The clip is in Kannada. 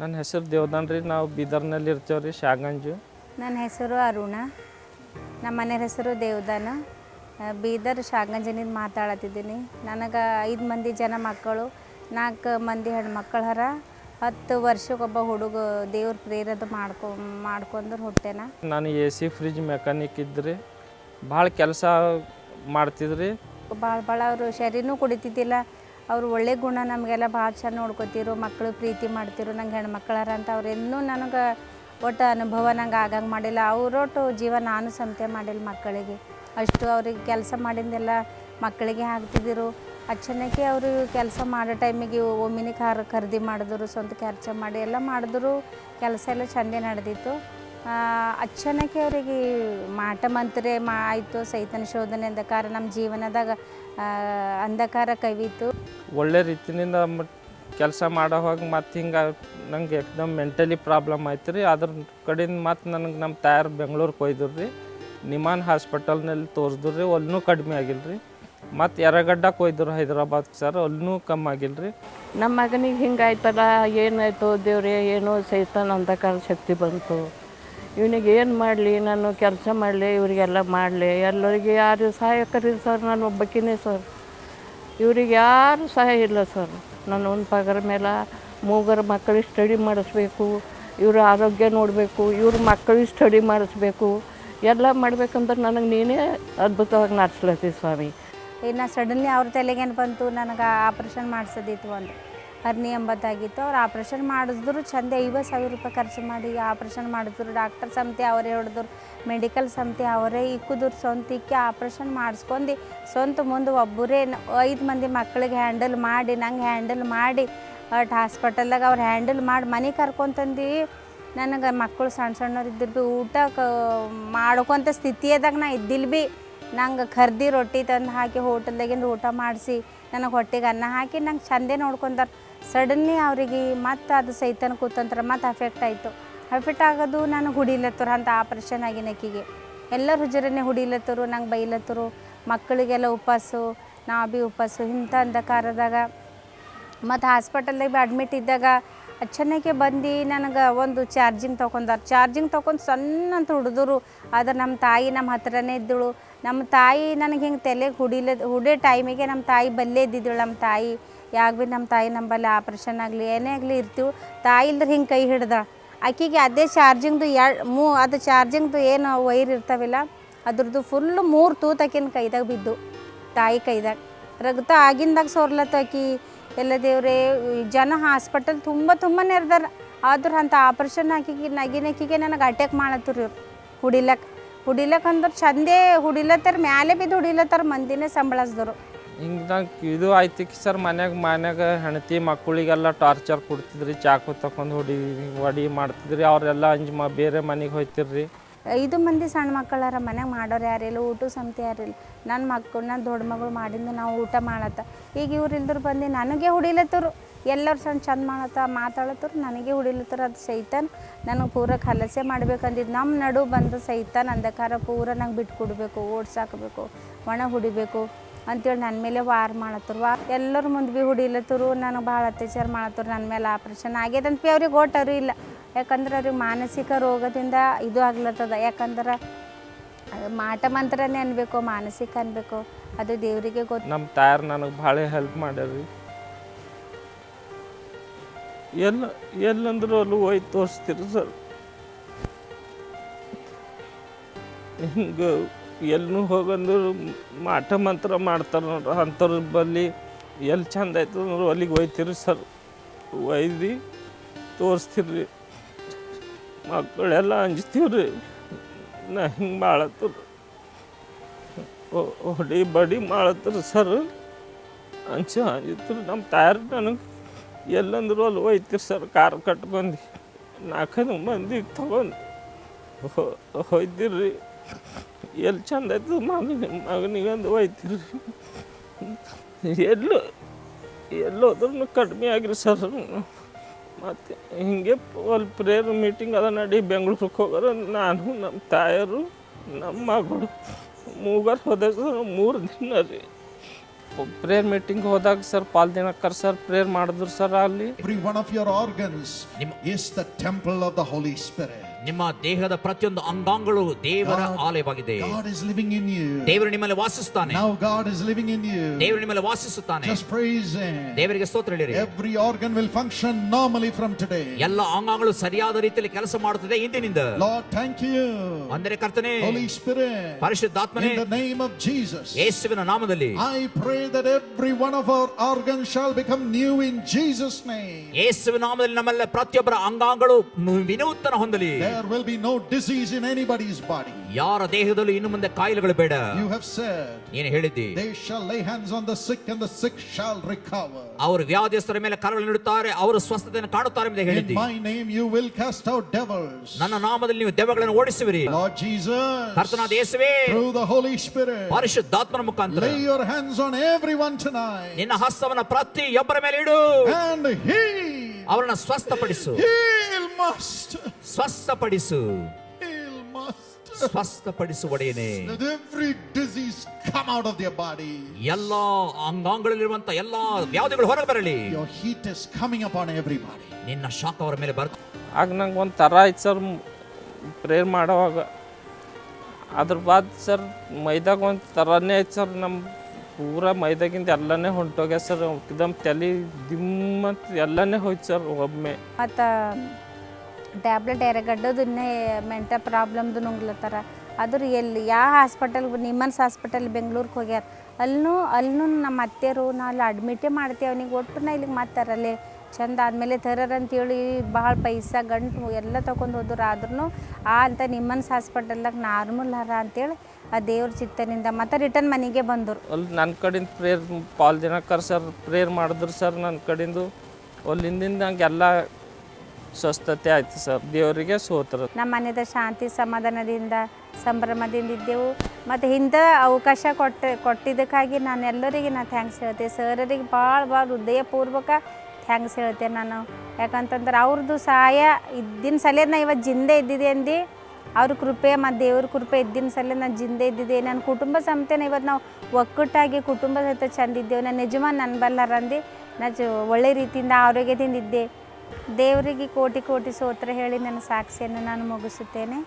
ನನ್ನ ಹೆಸರು ದೇವದಾನ್ ರೀ. ನಾವು ಬೀದರ್ನಲ್ಲಿ ಇರ್ತೇವೆ ರೀ ಶಾಗಂಜು. ನನ್ನ ಹೆಸರು ಅರುಣ. ನಮ್ಮ ಮನೆ ಹೆಸರು ದೇವದಾನ. ಬೀದರ್ ಶಾಗಂಜನಿಂದ ಮಾತಾಡತ್ತಿದ್ದೀನಿ. ನನಗೆ ಐದು ಮಂದಿ ಜನ ಮಕ್ಕಳು ನಾಲ್ಕು ಮಂದಿ ಹೆಣ್ಮಕ್ಳು ಹರ ಹತ್ತು ವರ್ಷಕ್ಕೊಬ್ಬ ಹುಡುಗ ದೇವ್ರ ಪ್ರೇರದ ಮಾಡ್ಕೊ ಮಾಡ್ಕೊಂಡ್ರೆ ಹುಟ್ಟೆನ. ನಾನು ಎ ಸಿ ಫ್ರಿಜ್ ಮೆಕ್ಯಾನಿಕ್ ಇದ್ರಿ ಭಾಳ ಕೆಲಸ ಮಾಡ್ತಿದ್ರಿ ಭಾಳ ಭಾಳ ಅವರು ಶರೀರನೂ ಕುಡಿತಿದ್ದಿಲ್ಲ. ಅವ್ರು ಒಳ್ಳೆ ಗುಣ ನಮಗೆಲ್ಲ ಭಾಳ ಚಂದ ನೋಡ್ಕೋತಿರು ಮಕ್ಕಳು ಪ್ರೀತಿ ಮಾಡ್ತಿರು, ನಂಗೆ ಹೆಣ್ಮಕ್ಳಾರ ಅಂತ ಅವ್ರು ಇನ್ನೂ ನನಗೆ ಒಟ್ಟು ಅನುಭವ ನಂಗೆ ಆಗಂಗೆ ಮಾಡಿಲ್ಲ. ಅವರೊಟ್ಟು ಜೀವ ನಾನು ಸಂತೆ ಮಾಡಿಲ್ಲ ಮಕ್ಕಳಿಗೆ. ಅಷ್ಟು ಅವ್ರಿಗೆ ಕೆಲಸ ಮಾಡಿದ್ದೆಲ್ಲ ಮಕ್ಕಳಿಗೆ ಹಾಕ್ತಿದ್ದರು ಅಚ್ಚನಕ್ಕೆ ಅವರು ಕೆಲಸ ಮಾಡೋ ಟೈಮಿಗೆ ಒಮ್ಮಿನಿ ಕಾರ್ ಖರೀದಿ ಮಾಡಿದ್ರು, ಸ್ವಂತ ಖರ್ಚು ಮಾಡಿ ಎಲ್ಲ ಮಾಡಿದ್ರು. ಕೆಲಸ ಎಲ್ಲ ಚಂದೇ ನಡೆದಿತ್ತು. ಅಚ್ಚನಕ್ಕೆ ಅವರಿಗೆ ಮಾಟ ಮಂತ್ರೆ ಮಾ ಆಯಿತು ಸೈತನ ಶೋಧನೆ ಅಂಧಕಾರ ನಮ್ಮ ಜೀವನದಾಗ ಅಂಧಕಾರ ಕವಿತು. ಒಳ್ಳೆ ರೀತಿಯಿಂದ ಕೆಲಸ ಮಾಡೋ ಮಾಡೋವಾಗ ಮತ್ತು ಹಿಂಗೆ ನಂಗೆ ಎಕ್ದಮ್ ಮೆಂಟಲಿ ಪ್ರಾಬ್ಲಮ್ ಆಯ್ತು ರೀ ಅದ್ರ ಕಡಿಂದ ಮತ್ತು ನನಗೆ ನಮ್ಮ ತಾಯಾರು ಬೆಂಗಳೂರಿಗೆ ಒಯ್ದ್ರು ರೀ ನಿಮಾನ್ ಹಾಸ್ಪಿಟಲ್ನಲ್ಲಿ ತೋರಿಸಿದ್ರು ರೀ ಅಲ್ಲೂ ಕಡಿಮೆ ಆಗಿಲ್ಲ ರೀ ಮತ್ತು ಎರಗಡ್ಡಕ್ಕೆ ಕೊಯ್ದರು ಹೈದ್ರಾಬಾದ್ ಸರ್ ಅಲ್ಲೂ ಕಮ್ಮಿ ಆಗಿಲ್ಲ ರೀ ನಮ್ಮ ಮಗನಿಗೆ ಹಿಂಗಾಯ್ತಲ್ಲ ಏನಾಯ್ತು ದೇವ್ರಿ ಏನೋ ಸೈತಾನ ಅಂಧಕಾರ ಶಕ್ತಿ ಬಂತು. ಇವನಿಗೆ ಏನು ಮಾಡಲಿ, ನಾನು ಕೆಲಸ ಮಾಡಲಿ, ಇವರಿಗೆಲ್ಲ ಮಾಡಲಿ. ಎಲ್ಲರಿಗೆ ಯಾರು ಸಹಾಯಕರಿ ಸರ್, ನಾನು ಒಬ್ಬಕಿನೇ ಸರ್. ಇವ್ರಿಗೆ ಯಾರು ಸಹಾಯ ಇಲ್ಲ ಸರ್. ನಾನು ಒಂದು ಪಗಾರ ಮೇಲೆ ಮೂಗರ ಮಕ್ಕಳಿಗೆ ಸ್ಟಡಿ ಮಾಡಿಸ್ಬೇಕು, ಇವ್ರ ಆರೋಗ್ಯ ನೋಡಬೇಕು, ಇವ್ರ ಮಕ್ಕಳಿಗೆ ಸ್ಟಡಿ ಮಾಡಿಸ್ಬೇಕು. ಎಲ್ಲ ಮಾಡ್ಬೇಕಂದ್ರೆ ನನಗೆ ನೀನೇ ಅದ್ಭುತವಾಗಿ ನಡೆಸ್ಲತ್ತಿ ಸ್ವಾಮಿ. ಇನ್ನು ಸಡನ್ಲಿ ಅವ್ರ ತಲೆಗೇನು ಬಂತು, ನನಗೆ ಆಪ್ರೇಷನ್ ಮಾಡಿಸೋದಿತ್ತು ಒಂದು ಹರ್ನಿ ಎಂಬತ್ತಾಗಿತ್ತು. ಅವ್ರು ಆಪ್ರೇಷನ್ ಮಾಡಿಸಿದ್ರು, ಚಂದ ಐವತ್ತು ಸಾವಿರ ರೂಪಾಯಿ ಖರ್ಚು ಮಾಡಿ ಆಪ್ರೇಷನ್ ಮಾಡಿದ್ರು ಡಾಕ್ಟರ್ ಸಮಿತಿ ಅವರೇ ಹೊಡೆದ್ರು, ಮೆಡಿಕಲ್ ಸಮಿತಿ ಅವರೇ ಇಕ್ಕಿದ್ರು. ಸ್ವಂತ ಇಕ್ಕಿ ಆಪ್ರೇಷನ್ ಮಾಡಿಸ್ಕೊಂಡು, ಸ್ವಂತ ಮುಂದೆ ಒಬ್ಬರೇ ಐದು ಮಂದಿ ಮಕ್ಕಳಿಗೆ ಹ್ಯಾಂಡಲ್ ಮಾಡಿ, ನಂಗೆ ಹ್ಯಾಂಡಲ್ ಮಾಡಿ, ಅಟ್ ಹಾಸ್ಪಿಟಲ್ದಾಗ ಅವ್ರು ಹ್ಯಾಂಡಲ್ ಮಾಡಿ ಮನೆ ಕರ್ಕೊತಂದು ನನಗೆ ಮಕ್ಕಳು ಸಣ್ಣ ಸಣ್ಣವ್ರು ಇದ್ದರು ಊಟ ಕ ಮಾಡ್ಕೊತ ಸ್ಥಿತಿಯದಾಗ ನಾ ಇದ್ದಿಲ್ಲ ಭೀ ನಂಗೆ ಖರ್ದಿ ರೊಟ್ಟಿ ತಂದು ಹಾಕಿ ಹೋಟೆಲ್ದಾಗಿಂದು ಊಟ ಮಾಡಿಸಿ ನನಗೆ ಹೊಟ್ಟೆಗೆ ಅನ್ನ ಹಾಕಿ ನಂಗೆ ಚಂದೇ ನೋಡ್ಕೊಂತಾರೆ ಸಡನ್ಲಿ ಅವರಿಗೆ ಮತ್ತು ಅದು ಸೈತನ ಕೂತಂತ್ರ ಮತ್ತು ಅಫೆಕ್ಟ್ ಆಯಿತು. ಅಫೆಕ್ಟ್ ಆಗೋದು ನಾನು ಹುಡಿಲತ್ತರು ಅಂತ ಆಪ್ರೇಷನ್ ಆಗಿನಕ್ಕಿಗೆ ಎಲ್ಲರ ಹುಜರನ್ನೇ ಹುಡಿಲತ್ತರು, ನಂಗೆ ಬೈಲತ್ತರು, ಮಕ್ಕಳಿಗೆಲ್ಲ ಉಪಾಸು ನಾ ಭೀ ಉಪವಾಸು ಇಂಥ ಅಂಧಕಾರದಾಗ ಮತ್ತು ಹಾಸ್ಪಿಟಲ್ದಾಗ ಭೀ ಅಡ್ಮಿಟ್ ಇದ್ದಾಗ ಅಚ್ಚನಕ್ಕೆ ಬಂದು ನನಗೆ ಒಂದು ಚಾರ್ಜಿಂಗ್ ತೊಗೊಂಡಾರ ಚಾರ್ಜಿಂಗ್ ತೊಗೊಂಡು ಸಣ್ಣ ಅಂತ ಹುಡಿದ್ರು ಆದ್ರೆ ನಮ್ಮ ತಾಯಿ ನಮ್ಮ ಹತ್ರನೇ ಇದ್ದಳು. ನಮ್ಮ ತಾಯಿ ನನಗೆ ಹಿಂಗೆ ತಲೆಗೆ ಹುಡಿಲ ಹುಡೋ ಟೈಮಿಗೆ ನಮ್ಮ ತಾಯಿ ಬಲ್ಲೇ ಇದ್ದಿದ್ದಳು ನಮ್ಮ ತಾಯಿ ಯಾವಾಗ ಭೀ ನಮ್ಮ ತಾಯಿ ನಂಬಲ್ಲಿ ಆಪ್ರೇಷನ್ ಆಗಲಿ, ಏನೇ ಆಗಲಿ ಇರ್ತೀವಿ. ತಾಯಿ ಇಲ್ದ್ರೆ ಹಿಂಗೆ ಕೈ ಹಿಡ್ದ. ಆಕಿಗೆ ಅದೇ ಚಾರ್ಜಿಂಗ್ದು ಎರಡು, ಮೂ, ಅದು ಚಾರ್ಜಿಂಗ್ದು ಏನು ವೈರ್ ಇರ್ತಾವಿಲ್ಲ, ಅದ್ರದ್ದು ಫುಲ್ಲು ಮೂರು ತೂತು ಆಕಿನ ಕೈದಾಗ ಬಿದ್ದು, ತಾಯಿ ಕೈದಾಗ. ರಕ್ತ ಆಗಿಂದಾಗ ಸೋರ್ಲತ್ತು ಆಕಿ. ಎಲ್ಲ ದೇವ್ರೆ, ಜನ ಹಾಸ್ಪಿಟಲ್ ತುಂಬ ತುಂಬ ನೆರೆದಾರ ಆದ್ರೆ ಅಂಥ ಆಪ್ರೇಷನ್ ಹಾಕಿಗೆ ನಗಿನಕ್ಕಿಗೆ ನನಗೆ ಅಟ್ಯಾಕ್ ಮಾಡತ್ತರು ಇವ್ರು. ಹುಡಿಲಕ್ಕೆ ಹುಡಿಲಕ್ಕೆ ಅಂದ್ರೆ ಚಂದೇ ಹುಡಿಲತ್ತಾರ ಮ್ಯಾಲೆ ಬಿದ್ದು ಹುಡಿಲತ್ತಾರ ಮಂದಿನೇ ಸಂಬಳಸ್ದರು. ಹಿಂಗೆ ಇದು ಆಯ್ತು ಸರ್ ಮನ್ಯಾಗ ಮನ್ಯಾಗ ಹೆಂಡತಿ ಮಕ್ಕಳಿಗೆಲ್ಲ ಟಾರ್ಚರ್ ಕೊಡ್ತಿದ್ರಿ ಚಾಕು ತಕೊಂಡು ಹೊಡಿ ಹೊಡಿ ಮಾಡ್ತಿದ್ರಿ ಅವರೆಲ್ಲ ಅಂಜ್ ಮ ಬೇರೆ ಮನೆಗೆ ಹೋಯ್ತಿರ್ರಿ. ಐದು ಮಂದಿ ಸಣ್ಣ ಮಕ್ಕಳಾರ ಮನ್ಯಾಗ ಮಾಡೋರು ಯಾರಿಲ್ಲ ಊಟ ಸಂತೆ ಯಾರಿಲ್ಲ ನನ್ನ ಮಕ್ಕಳು ನನ್ನ ದೊಡ್ಡ ಮಗಳು ಮಾಡಿದ್ದು ನಾವು ಊಟ ಮಾಡತ್ತ. ಈಗ ಇವ್ರು ಇಲ್ದ್ರು ಬಂದು ನನಗೆ ಹುಡಿಲತ್ತರು. ಎಲ್ಲರೂ ಸಣ್ಣ ಚಂದ ಮಾಡತ್ತ ಮಾತಾಡತ್ತರು, ನನಗೆ ಹುಡಿಲತ್ತರ ಅದು ಸೈತಾನ್. ನನಗೆ ಪೂರ ಖಲಸೆ ಮಾಡ್ಬೇಕಂದಿದ್ದು ನಮ್ಮ ನಡು ಬಂದು ಸೈತಾನ್ ಅಂಧಕಾರ ಪೂರ ನಂಗೆ ಬಿಟ್ಟು ಕೊಡಬೇಕು ಓಡ್ಸಾಕಬೇಕು, ಒಣ ಹುಡಿಬೇಕು ಅಂತೇಳಿ ನನ್ನ ಮೇಲೆ ವಾರ್ ಮಾಡತ್ತರು. ವಾ, ಎಲ್ಲರ ಮುಂದೆ ಭೀ ಹುಡಿಲತ್ತರು, ನನಗೆ ಭಾಳ ಅತ್ಯಾಚಾರ ಮಾಡತ್ತರು ನನ್ನ ಮೇಲೆ ಆಪ್ರೇಷನ್ ಆಗ್ಯದಂತ ಭೀ ಅವ್ರಿಗೆ ಓಟರು ಇಲ್ಲ. ಯಾಕಂದ್ರೆ ಅವ್ರಿಗೆ ಮಾನಸಿಕ ರೋಗದಿಂದ ಇದು ಆಗ್ಲತ್ತದ. ಯಾಕಂದ್ರೆ ಮಾಟ ಮಂತ್ರನೇ ಅನ್ಬೇಕು, ಮಾನಸಿಕ ಅನ್ಬೇಕು, ಅದು ದೇವರಿಗೆ ಗೊತ್ತು ನಮ್ಮ ತಾಯಾರು ನನಗೆ ಭಾಳ ಹೆಲ್ಪ್ ಮಾಡ್ಯಾರ್ರಿ. ಎಲ್ಲ ಎಲ್ಲಂದ್ರೂ ಅಲ್ಲಿ ಹೋಯ್ತು ತೋರಿಸ್ತೀರಿ ಸರ್. ಹಿಂಗೆ ಎಲ್ಲೂ ಹೋಗಂದ್ರೆ ಮಾಟ ಮಂತ್ರ ಮಾಡ್ತಾರೆ ನೋಡ್ರಿ, ಅಂಥವ್ರ ಬಲ್ಲಿ ಎಲ್ಲಿ ಚಂದ ಆಯ್ತು ಅಂದ್ರೆ ಅಲ್ಲಿಗೆ ಒಯ್ತೀರಿ ಸರ್. ಒಯ್ದು ತೋರಿಸ್ತೀರಿ. ಮಕ್ಕಳೆಲ್ಲ ಅಂಜ್ತೀವ್ರಿ ನಾ ಹಿಂಗೆ ಮಾಡತ್ತರ ಹೊಡಿ ಬಡಿ ಮಾಡತ್ತರ ಸರ್. ಅಂಚ ಅಂಜಿತ್ರಿ ನಮ್ಮ ತಾಯಾರು ನನಗೆ ಎಲ್ಲಂದ್ರು ಅಲ್ಲಿ ಹೋಯ್ತಿರಿ ಸರ್ ಕಾರ್ ಕಟ್ಕೊಂಡು ನಾಲ್ಕೈದು ಮಂದಿಗೆ ತಗೊಂಡು ಹೋಯ್ತಿರ್ರಿ. ಎಲ್ಲಿ ಚಂದ ಆಯ್ತು ಮಗನ ಮಗನಿಗಂದು ಹೋಯ್ತಿರ್ರಿ. ಎಲ್ಲೋ ಎಲ್ಲೋದ್ರೂ ಕಡಿಮೆ ಆಗಿರಿ ಸರ್. ಮತ್ತು ಹಿಂಗೆ ಅಲ್ಲಿ ಪ್ರೇಯರ್ ಮೀಟಿಂಗ್ ಅದ ನಡಿ ಬೆಂಗ್ಳೂರಿಗೆ ಹೋಗೋರು ನಾನು ನಮ್ಮ ತಾಯರು ನಮ್ಮ ಮಗಳು, ಮೂಗರ್ ಹೋದ ಮೂರು ದಿನ ರೀ. ಪ್ರೇಯರ್ ಮೀಟಿಂಗ್ ಹೋದಾಗ ಸರ್ ಪಾಲ್ದಿನ ಕರ್ ಸರ್ ಪ್ರೇಯರ್ ಮಾಡಿದ್ರು ಸರ್ ಅಲ್ಲಿ. ಎಬ್ರಿ ಬನ್ of your organs is the temple of the Holi spare ನಿಮ್ಮ ದೇಹದ ಪ್ರತಿಯೊಂದು ಅಂಗಾಂಗಗಳು ದೇವರ God- ಆಲಯವಾಗಿದೆ God is living in you. ದೇವರು ನಿಮ್ಮಲ್ಲಿ ವಾಸಿಸುತ್ತಾನೆ Now God is living in you. ದೇವರು ನಿಮ್ಮಲ್ಲಿ ವಾಸಿಸುತ್ತಾನೆ Just praise Him. ದೇವರಿಗೆ ಸ್ತೋತ್ರ ಹೇಳಿರಿ Every organ will function normally from today. ಎಲ್ಲ ಅಂಗಾಂಗಗಳು ಸರಿಯಾದ ರೀತಿಯಲ್ಲಿ ಕೆಲಸ ಮಾಡುತ್ತದೆ ಇಂದಿನಿಂದ Lord, thank you. ಅಂದರೆ ಕರ್ತನೆ Holy Spirit, ಪರಿಶುದ್ಧಾತ್ಮನೇ in the name of Jesus, ಯೇಸುವಿನ ನಾಮದಲ್ಲಿ I pray that every one of our organs shall become new in Jesus' name. ಯೇಸುವಿನ ನಾಮದಲ್ಲಿ ನಮ್ಮೆಲ್ಲ ಪ್ರತಿಯೊಬ್ಬರ ಅಂಗಾಂಗಗಳು ನು- ವಿನೂತನ ಹೊಂದಲಿ There will be no disease in anybody's body. ಯಾರ ದೇಹದಲ್ಲೂ ಇನ್ನು ಮುಂದೆ ಕಾಯಿಲೆಗಳು ಬೇಡ You have said, ನೀನು ಹೇಳಿದ್ದಿ They shall lay hands on the sick and the sick shall recover. ಅವರು ವ್ಯಾಧಿಯಸ್ಥರ ಮೇಲೆ ಕರಗಳು ನೀಡುತ್ತಾರೆ ಅವರು ಸ್ವಸ್ಥತೆಯನ್ನು ಕಾಣುತ್ತಾರೆ ಎಂದು In ಹೇಳಿದ್ದಿ my name you will cast out devils. ನನ್ನ ನಾಮದಲ್ಲಿ ನೀವು ದೆವ್ವಗಳನ್ನು ಓಡಿಸುವಿರಿ Lord Jesus, ಕರ್ತನಾದ ಯೇಸುವೇ through the Holy Spirit, ಪರಿಶುದ್ಧಾತ್ಮನ ಮುಖಾಂತರ lay your hands on everyone tonight ನಿನ್ನ ಹಸ್ತವನ್ನ ಪ್ರತಿಯೊಬ್ಬರ ಮೇಲೆ ಇಡು and heal. ಅವರನ್ನ ಸ್ವಸ್ಥಪಡಿಸು Heal must. ಸ್ವಸ್ಥಪಡಿಸು Heal must. ಸ್ವಸ್ಥಪಡಿಸು ಒಡೆಯನೆ Let every disease come out of their body. ಎಲ್ಲಾ ಅಂಗಾಂಗಗಳಲ್ಲಿರುವಂತ ಎಲ್ಲಾ ವ್ಯಾಧಿಗಳು ಹೊರಗೆ ಬರಲಿ Your heat is coming upon everybody. ನಿನ್ನ ಶಾಖ ಅವರ ಮೇಲೆ ಬರ್ ಆಗ ನಂಗೆ ಒಂದು ಥರ ಆಯ್ತು ಸರ್ ಪ್ರೇಯರ್ ಮಾಡೋವಾಗ ಅದ್ರ ಬಾದ್ ಸರ್ ಮೈದಾಗ ಒಂದು ಥರನೇ ಆಯ್ತು ಸರ್ ನಮ್ಮ ಪೂರ ಮೈದಾಗಿಂದ ಎಲ್ಲನೇ ಹೊಂಟೋಗ್ಯ ಸರ್ ಇದಮ್ ತಲೆ ದಿಮ್ಮತ್ ಎಲ್ಲನೇ ಹೋಯ್ತು ಸರ್ ಒಮ್ಮೆ ಮತ್ತು ಟ್ಯಾಬ್ಲೆಟ್ ಎರೆಗಡ್ಡದನ್ನೇ ಮೆಂಟಲ್ ಪ್ರಾಬ್ಲಮ್ದು ನುಂಗ್ಲತ್ತಾರ. ಆದ್ರೆ ಎಲ್ಲಿ, ಯಾವ ಹಾಸ್ಪಿಟಲ್, ನಿಮ್ಮನ್ಸ್ ಹಾಸ್ಪಿಟಲ್ ಬೆಂಗ್ಳೂರಿಗೆ ಹೋಗ್ಯಾರ. ಅಲ್ಲೂ ಅಲ್ಲೂ ನಮ್ಮ ಅತ್ತೆಯರು ನಾ ಅಲ್ಲಿ ಅಡ್ಮಿಟೇ ಮಾಡ್ತೀವಿ ಅವನಿಗೆ ಒಟ್ಟು ನಾ ಇಲ್ಲಿಗೆ ಮಾತಾರಲ್ಲೇ ಚಂದ ಆದಮೇಲೆ ಅಂತೇಳಿ ಭಾಳ ಪೈಸಾ ಗಂಟು ಎಲ್ಲ ತೊಗೊಂಡು ಹೋದ್ರು. ಆದ್ರೂ ಆ ಅಂತ ನಿಮ್ಮನ್ಸ್ ಹಾಸ್ಪಿಟಲ್ದಾಗ ನಾರ್ಮಲ್ ಹರ ಅಂತೇಳಿ ಆ ದೇವ್ರ ಚಿತ್ತನಿಂದ ಮತ್ತೆ ರಿಟರ್ನ್ ಮನೆಗೆ ಬಂದರು. ಅಲ್ಲಿ ನನ್ನ ಕಡೆಯಿಂದ prayer Paul Dinakar sir prayer ಮಾಡಿದ್ರು ಸರ್ ನನ್ನ ಕಡಿಂದು. ಅಲ್ಲಿಂದಿಂದ ನಂಗೆಲ್ಲ ಸ್ವಸ್ಥತೆ ಆಯ್ತು ಸರ್. ದೇವರಿಗೆ ಸೋತರು ನಮ್ಮ ಮನೆದ ಶಾಂತಿ, ಸಮಾಧಾನದಿಂದ, ಸಂಭ್ರಮದಿಂದ ಇದ್ದೆವು. ಮತ್ತು ಹಿಂದೆ ಅವಕಾಶ ಕೊಟ್ಟ, ಕೊಟ್ಟಿದ್ದಕ್ಕಾಗಿ ನಾನು ಎಲ್ಲರಿಗೆ ನಾನು ಥ್ಯಾಂಕ್ಸ್ ಹೇಳ್ತೆ ಸರರಿಗೆ ಭಾಳ ಭಾಳ ಹೃದಯಪೂರ್ವಕ ಥ್ಯಾಂಕ್ಸ್ ಹೇಳ್ತೆ ನಾನು. ಯಾಕಂತಂದ್ರೆ ಅವ್ರದ್ದು ಸಹಾಯ ಇದ್ದಿನ ಸಲ ನಾ ಇವತ್ತು ಜಿಂದೆ ಇದ್ದಿದೆ ಅಂದು, ಅವ್ರ ಕೃಪೆ ಮತ್ತು ದೇವ್ರ ಕೃಪೆ ಇದ್ದಿನ ಸಲ ನಾನು ಜಿಂದೆ ಇದ್ದಿದ್ದೆ ನನ್ನ ಕುಟುಂಬ ಸಮೇತನ ಇವತ್ತು ನಾವು ಒಕ್ಕಟ್ಟಾಗಿ ಕುಟುಂಬ ಸಹಿತ ಚಂದ ನಾನು ನನ್ನ ಯಜಮಾನ್ ನನ್ನ ಬಲ್ಲಾರಂದು ನಾ ಜ ಒಳ್ಳೆ ರೀತಿಯಿಂದ ಆರೋಗ್ಯದಿಂದ ಇದ್ದೆ. ದೇವರಿಗೆ ಕೋಟಿ ಕೋಟಿ ಸ್ತೋತ್ರ ಹೇಳಿ ನನ್ನ ಸಾಕ್ಷಿಯನ್ನು ನಾನು ಮುಗಿಸುತ್ತೇನೆ.